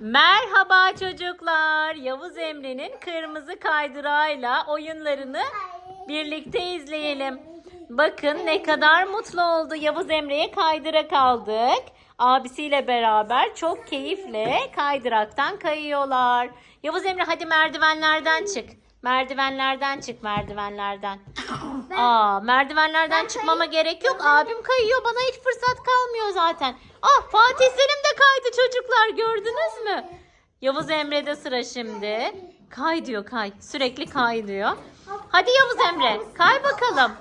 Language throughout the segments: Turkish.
Merhaba çocuklar. Yavuz Emre'nin kırmızı kaydırağıyla oyunlarını birlikte izleyelim. Bakın ne kadar mutlu oldu. Yavuz Emre'ye kaydırak aldık. Abisiyle beraber çok keyifle kaydıraktan kayıyorlar. Yavuz Emre hadi merdivenlerden çık. Merdivenlerden çık merdivenlerden. Aa, merdivenlerden çıkmama gerek yok. Abim kayıyor. Bana hiç fırsat kalmıyor zaten. Ah Fatih Selim kaydı çocuklar. Gördünüz mü? Yavuz Emre'de sıra şimdi. Kay diyor kay. Sürekli kay diyor. Hadi Yavuz Emre kay bakalım.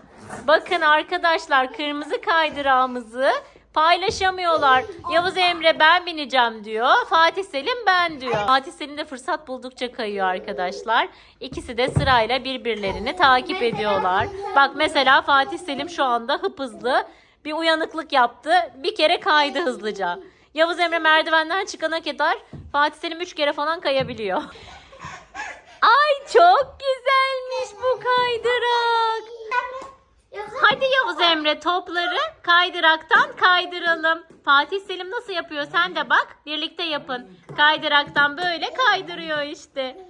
Bakın arkadaşlar kırmızı kaydırağımızı paylaşamıyorlar. Yavuz Emre ben bineceğim diyor. Fatih Selim ben diyor. Fatih Selim de fırsat buldukça kayıyor arkadaşlar. İkisi de sırayla birbirlerini takip ediyorlar. Bak mesela Fatih Selim şu anda hıp hızlı bir uyanıklık yaptı. Bir kere kaydı hızlıca. Yavuz Emre merdivenden çıkana kadar Fatih Selim 3 kere falan kayabiliyor. Ay çok güzelmiş bu kaydırak. Hadi Yavuz Emre topları kaydıraktan kaydıralım. Fatih Selim nasıl yapıyor sen de bak. Birlikte yapın. Kaydıraktan böyle kaydırıyor işte.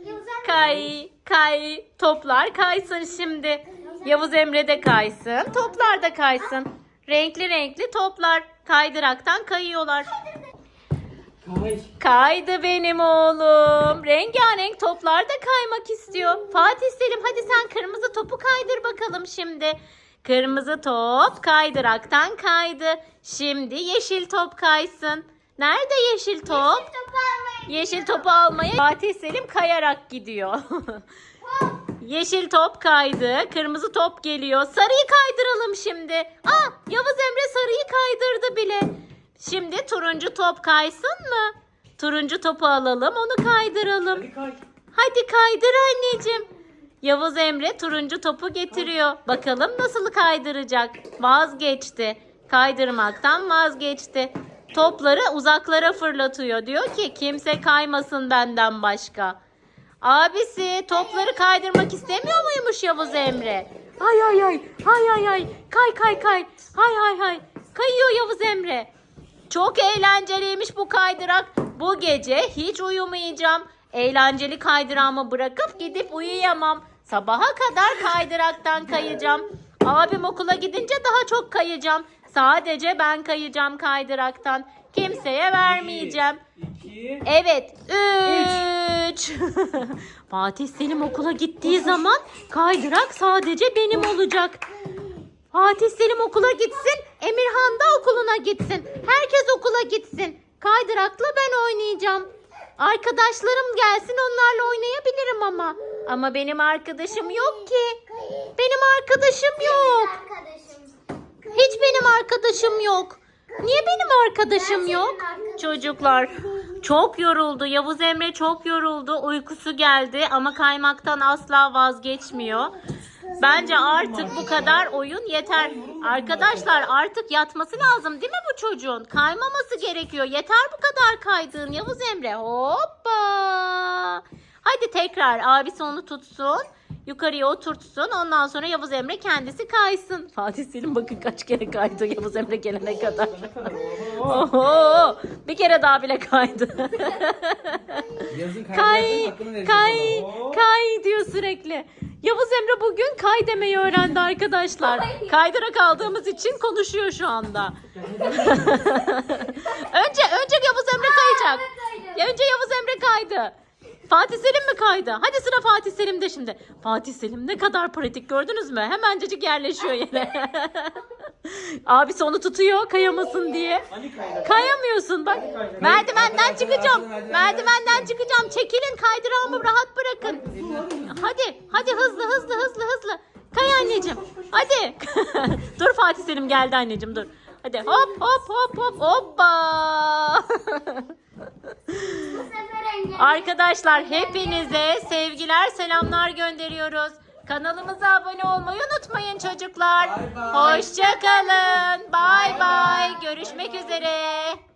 Kay, kay. Toplar kaysın şimdi. Yavuz Emre de kaysın. Toplar da kaysın. Renkli renkli toplar kaydıraktan kayıyorlar. Kay. Kaydı benim oğlum. Rengarenk toplar da kaymak istiyor. Fatih Selim hadi sen kırmızı topu kaydır bakalım şimdi. Kırmızı top kaydıraktan kaydı. Şimdi yeşil top kaysın. Nerede yeşil top? Yeşil topu almaya Fatih Selim kayarak gidiyor. Yeşil top kaydı. Kırmızı top geliyor. Sarıyı kaydıralım şimdi. Aa, Yavuz Emre sarıyı kaydırdı bile. Şimdi turuncu top kaysın mı? Turuncu topu alalım, onu kaydıralım. Hadi kay. Hadi kaydır anneciğim. Yavuz Emre turuncu topu getiriyor. Bakalım nasıl kaydıracak? Vazgeçti. Kaydırmaktan vazgeçti. Topları uzaklara fırlatıyor. Diyor ki kimse kaymasın benden başka. Abisi topları kaydırmak istemiyor muymuş Yavuz Emre? Ay ay ay. Ay ay ay. Kay kay kay. Hay hay hay. Kayıyor Yavuz Emre. Çok eğlenceliymiş bu kaydırak. Bu gece hiç uyumayacağım. Eğlenceli kaydırağımı bırakıp gidip uyuyamam. Sabaha kadar kaydıraktan kayacağım. Abim okula gidince daha çok kayacağım. Sadece ben kayacağım kaydıraktan. Kimseye vermeyeceğim. İki. Evet. Üç. Fatih Selim okula gittiği zaman kaydırak sadece benim olacak. Fatih Selim okula gitsin. Emirhan da okuluna gitsin. Herkes okula gitsin. Kaydırakla ben oynayacağım. Arkadaşlarım gelsin onlarla oynayabilirim ama. Ama benim arkadaşım yok ki. Benim arkadaşım yok. Hiç benim arkadaşım yok. Niye benim arkadaşım yok? Çocuklar çok yoruldu. Yavuz Emre çok yoruldu. Uykusu geldi ama kaymaktan asla vazgeçmiyor. Bence artık bu kadar oyun yeter. Arkadaşlar artık yatması lazım değil mi bu çocuğun? Kaymaması gerekiyor. Yeter bu kadar kaydığın Yavuz Emre. Hoppa. Hadi tekrar abisi onu tutsun. Yukarıya oturtsun. Ondan sonra Yavuz Emre kendisi kaysın. Fatih Selim bakın kaç kere kaydı Yavuz Emre gelene kadar. Oho, bir kere daha bile kaydı. Yazın kay, kay, kay diyor sürekli. Yavuz Emre bugün kay demeyi öğrendi arkadaşlar. Kaydırak aldığımız için konuşuyor şu anda. önce önce Yavuz Emre kayacak. Ya önce Yavuz Emre kaydı. Fatih Selim mi kaydı? Hadi sıra Fatih Selim'de şimdi. Fatih Selim ne kadar pratik gördünüz mü? Hemencecik yerleşiyor yere. Abisi onu tutuyor kayamasın diye. Hani? Kayamıyorsun bak. kaydı. Merdivenden çıkacağım. merdivenden- Merdivenden çıkacağım. Çekilin kaydırağımı rahat bırakın. Hadi hadi hızlı hızlı hızlı hızlı. Kay anneciğim. Hadi. dur Fatih Selim geldi anneciğim dur. Hadi hop hop hop hop hoppa. Arkadaşlar hepinize sevgiler selamlar gönderiyoruz. Kanalımıza abone olmayı unutmayın çocuklar. Bay bay. Hoşça kalın. Bay bay. Görüşmek üzere.